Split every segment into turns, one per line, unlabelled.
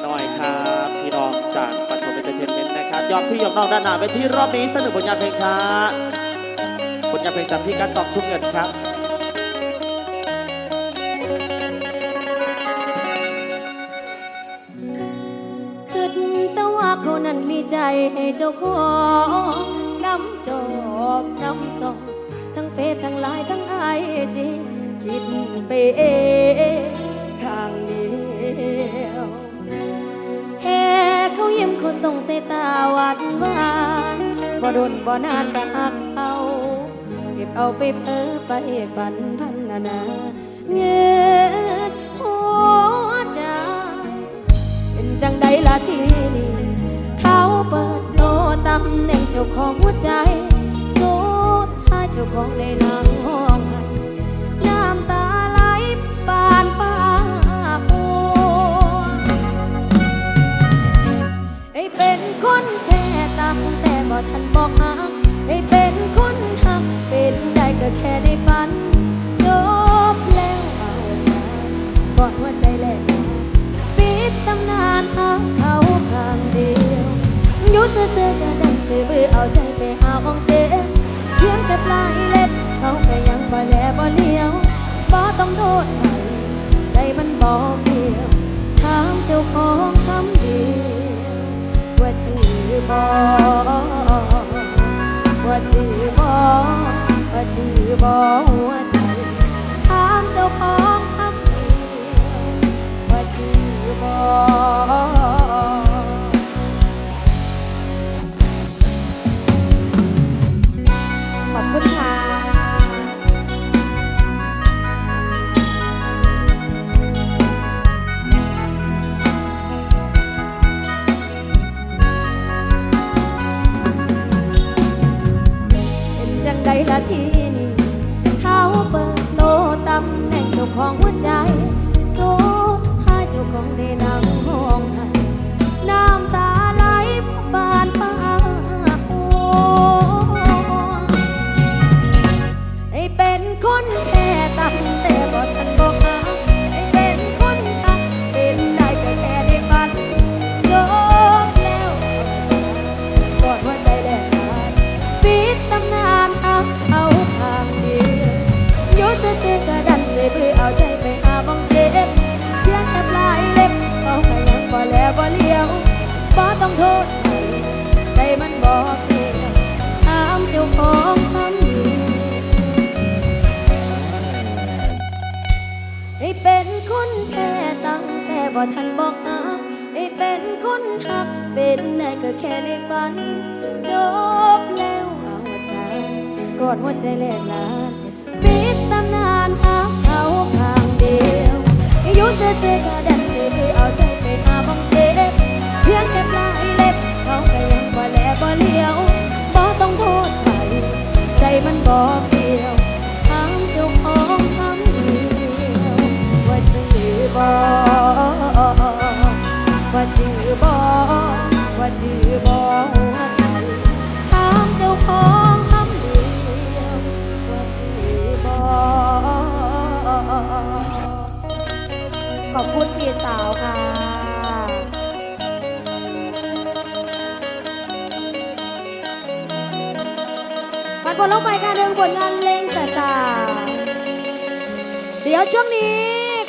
ๆน้อยครับ พี่น้องจากปฐมเอนเตอร์เทนเมนต์นะครับยอมพี่ยอมน้องด้านหน้าไปที่รอบนี้เสนอผลงานเพลงช้า ผลงานเพลงจากพี่กันตอบทุกเงินครับ
คิดแต่ว่าเขานั้นมีใจให้เจ้าของน้ำจอบน้ำส่งทั้งเฟซทั้งไลน์ทั้งไอจีคิดไปเอง ยิ้มเขาส่งสายตาหวานหวานบ่โดนบ่นานก็หักเขาเก็บเอาไปเพ้อไปฝันพันนานาเงินหัวใจเป็นจังใดล่ะทีนี้เขาเปิดโตตำแหน่งเจ้าของหัวใจสุดท้ายเจ้าของในนาง แต่บ่ทันบอกหักได้เป็นคนหัก เป็นได้ก็แค่ในฝันจบแล้วเอาซะก่อนหัวใจแลกปิดตำนานหักเขาข้างเดียวยุดเสือๆก็ดังเสือบือเอาใจไปหาของเจ็บเพียงแค่ปลายเล็บเขาก็ยังบ่แลบ่เลี้ยวบ่ต้องโทษใครใจมันบ่เปลี่ยวถามเจ้าของคำเดียวว่าจือ บอว่าจีบอว่าจีบอหัวใจถามเจ้าของคำเดียวว่าจีบอขอบคุณค่ะ กอ ลงานเล่งสาสาเดี๋ยวช่วงนี้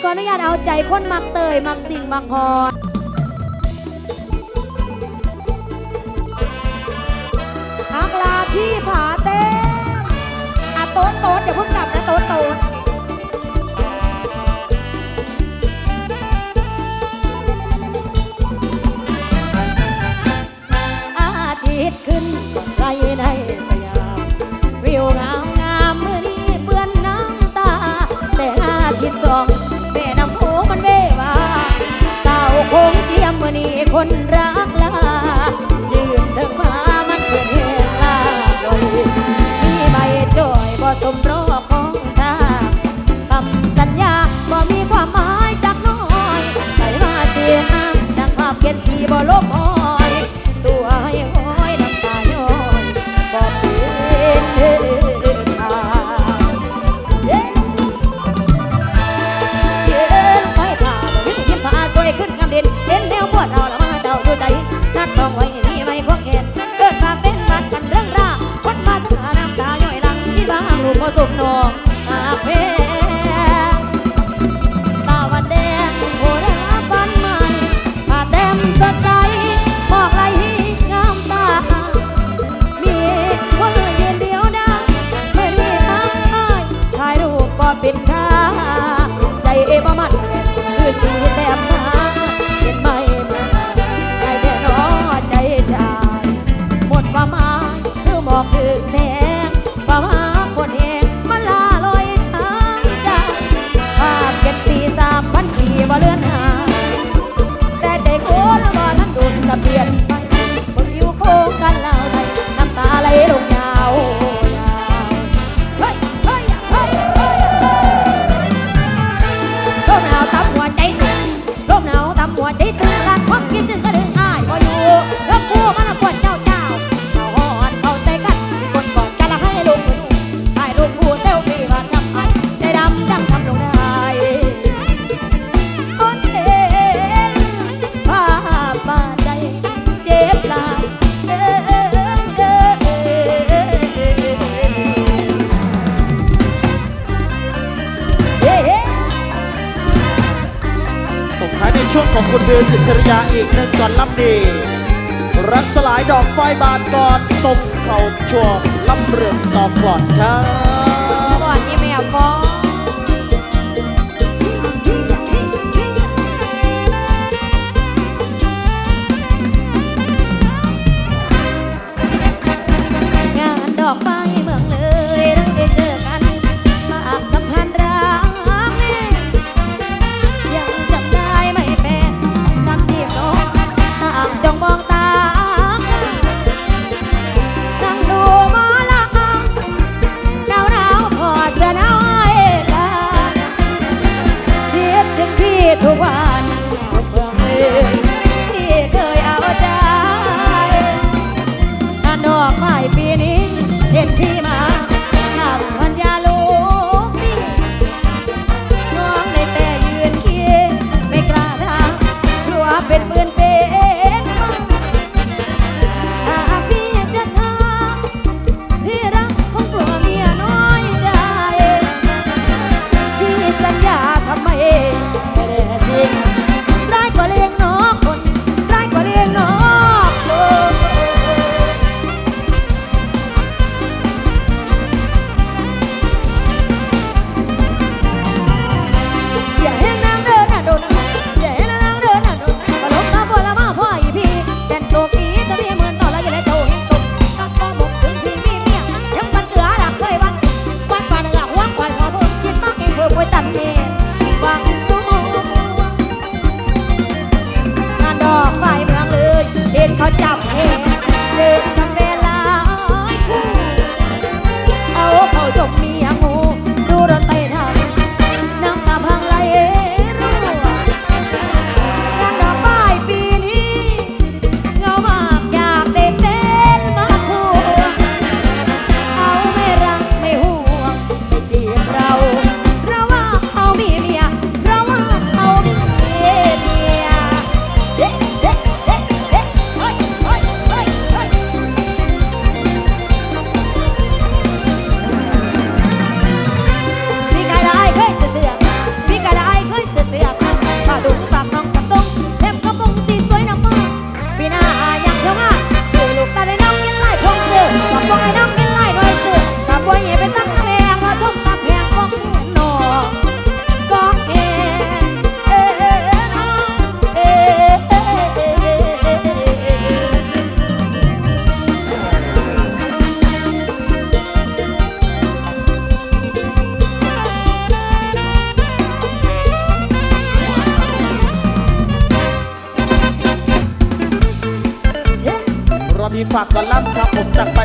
ขออนุญาตเอาใจคนมักเตย มักสิ่งมักฮอน รักสลายดอกไฟบา
นกอดส่เขาชัวลำเรืองต่อก
ลอ
ดครับ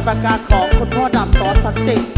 ปากกาของคุณพ่อดาบสอสันติ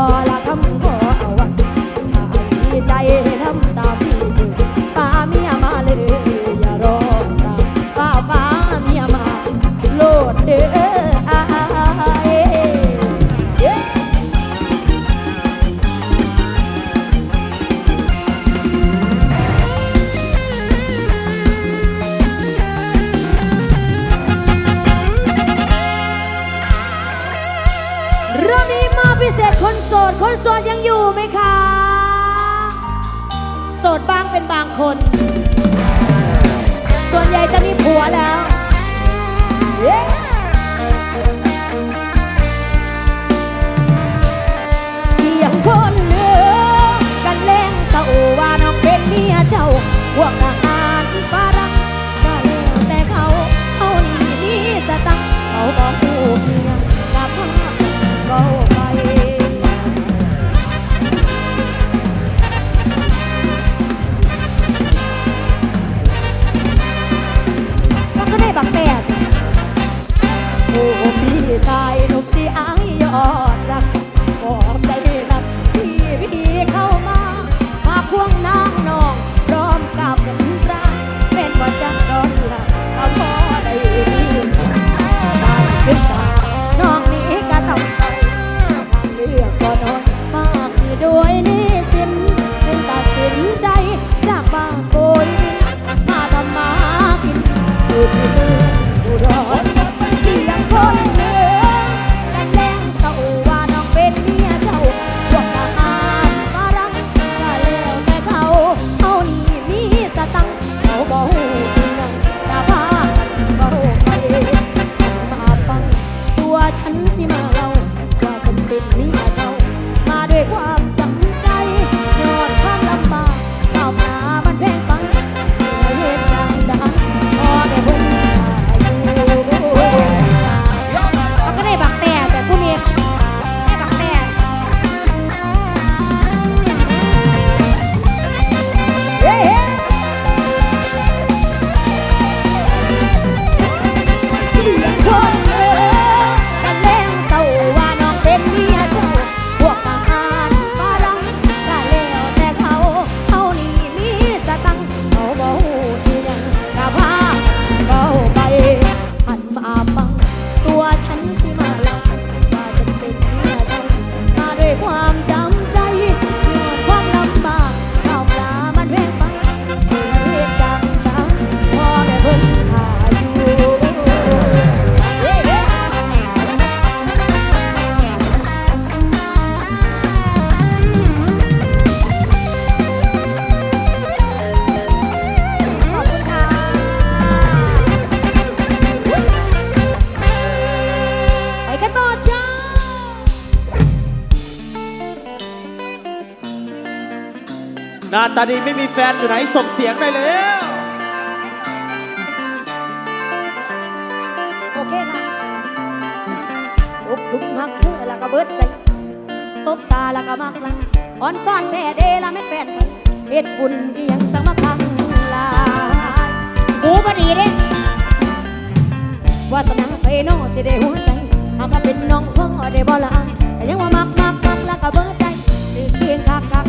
all my. หน้าตาดีไม่มีแฟนอยู่ไหนส่งเสียงได้แล้วโอเคค่ะ
ลุกลุกมักเพื่
อละก็เบิดใจซบตาละก็มักละอ่อนซ่อนแท้เดละเม็แฟนไปเฮ็ดบุญที่ยังสัมาคั
งลา
ยหูบดีเด้วาสนาไปนอสิได้หัวใจหากเป็นน้องพิ่งได้บ่ละแต่ยังว่ามักมักมักละก็เบิดใจตื่นเคี
ยง
คักคัก